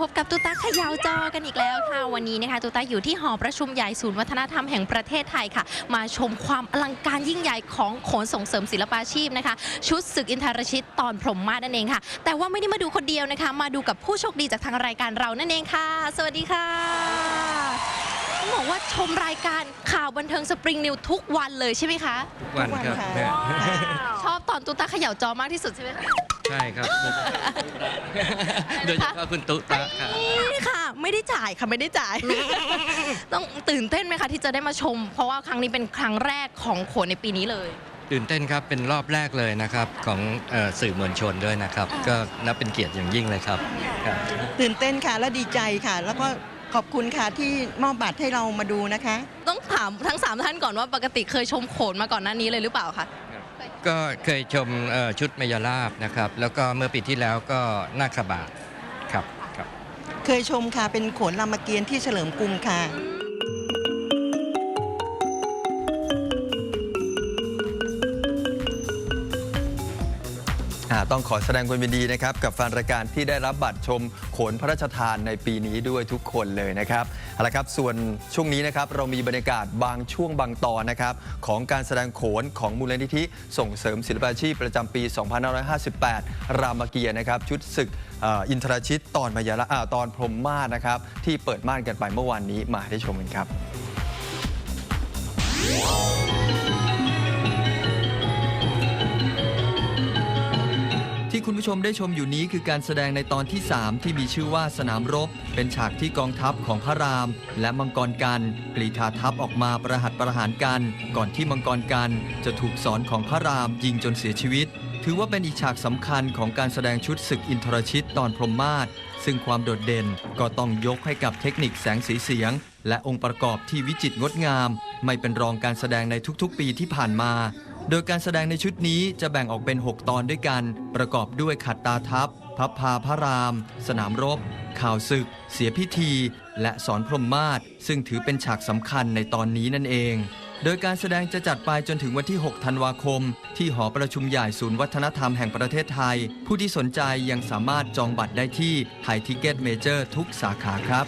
พบกับตุตาเขยาวจอกันอีกแล้วค่ะ วันนี้นะคะตุตาอยู่ที่หอประชุมใหญ่ศูนย์วัฒนธรรมแห่งประเทศไทยค่ะ มาชมความอลังการยิ่งใหญ่ของโขนส่งเสริมศิลปาชีพนะคะ ชุดศึกอินทรชิตตอนพรหมมาศนั่นเองค่ะ แต่ว่าไม่ได้มาดูคนเดียวนะคะ มาดูกับผู้โชคดีจากทางรายการเรานั่นเองค่ะ สวัสดีค่ะต้องบอกว่าชมรายการข่าวบันเทิงสปริงนิวทุกวันเลยใช่ไหมคะวันครับทุกวันค่ะเนี่ยชอบตอนตุตาเขยาวจอมากที่สุดใช่ไหมคะ ใช่ครับ โดยเฉพาะคุณตุ๊ตะครับ นี่ค่ะ ไม่ได้จ่ายค่ะไม่ได้จ่าย ต้องตื่นเต้นไหมคะที่จะได้มาชม เพราะว่าครั้งนี้เป็นครั้งแรกของโขนในปีนี้เลย ตื่นเต้นครับ เป็นรอบแรกเลยนะครับ ของเอ่อสื่อมวลชนด้วยนะครับ ก็นับเป็นเกียรติอย่างยิ่งเลยครับครับ ตื่นเต้นค่ะและดีใจค่ะ แล้วก็ขอบคุณค่ะที่มอบบัตรให้เรามาดูนะคะ ต้องถามทั้ง 3 ท่านก่อนว่าปกติเคยชมโขนมาก่อนหน้านี้เลยหรือเปล่าคะ ก็เคยชมชุดมยาลาบนะครับ แล้วก็เมื่อปีที่แล้วก็นาคบาทครับครับ เคยชมค่ะเป็นโขนรามเกียรติ์ที่เฉลิมกรุงค่ะ ต้องขอแสดงความยินดีนะครับ กับแฟนรายการที่ได้รับบัตรชมโขนพระราชทานในปีนี้ด้วยทุกคนเลยนะครับเอาละครับส่วนช่วงนี้นะครับเรามีบรรยากาศบางช่วงบางตอนนะครับของการแสดงโขนของมูลนิธิส่งเสริมศิลปาชีพประจำปี 2558 รามเกียรติ์นะครับชุดศึกอ,อินทรชิตตอนมายาละอ่าตอนพรมมาศนะครับที่เปิดม่านกันไปเมื่อวานนี้มาให้ได้ชมกันครับ ที่คุณผู้ชมได้ชมอยู่นี้คือการแสดงในตอนที่ 3 ที่มีชื่อว่าสนามรบ เป็นฉากที่กองทัพของพระราม และมังกรกันกรีธาทัพออกมาประหัตประหารกัน ก่อนที่มังกรกันจะถูกสอนของพระรามยิงจนเสียชีวิต ถือว่าเป็นอีกฉากสำคัญของการแสดงชุดศึกอินทรชิตตอนพรหมมาศซึ่งความโดดเด่นก็ต้องยกให้กับเทคนิคแสงสีเสียง และองค์ประกอบที่วิจิตรงดงาม ไม่เป็นรองการแสดงในทุกๆ ปีที่ผ่านมา โดยการแสดงในชุดนี้จะแบ่งออกเป็น 6 ตอนด้วยกัน ประกอบด้วยขัดตาทัพ พับพาพระราม สนามรบ ข่าวศึก เสียพิธี และสอนพรหมมาศซึ่งถือเป็นฉากสำคัญในตอนนี้นั่นเอง โดยการแสดงจะจัดไปจนถึงวันที่ 6 ธันวาคม ที่หอประชุมใหญ่ศูนย์วัฒนธรรมแห่งประเทศไทย ผู้ที่สนใจยังสามารถจองบัตรได้ที่ไทยทิเก็ตเมเจอร์ทุกสาขาครับ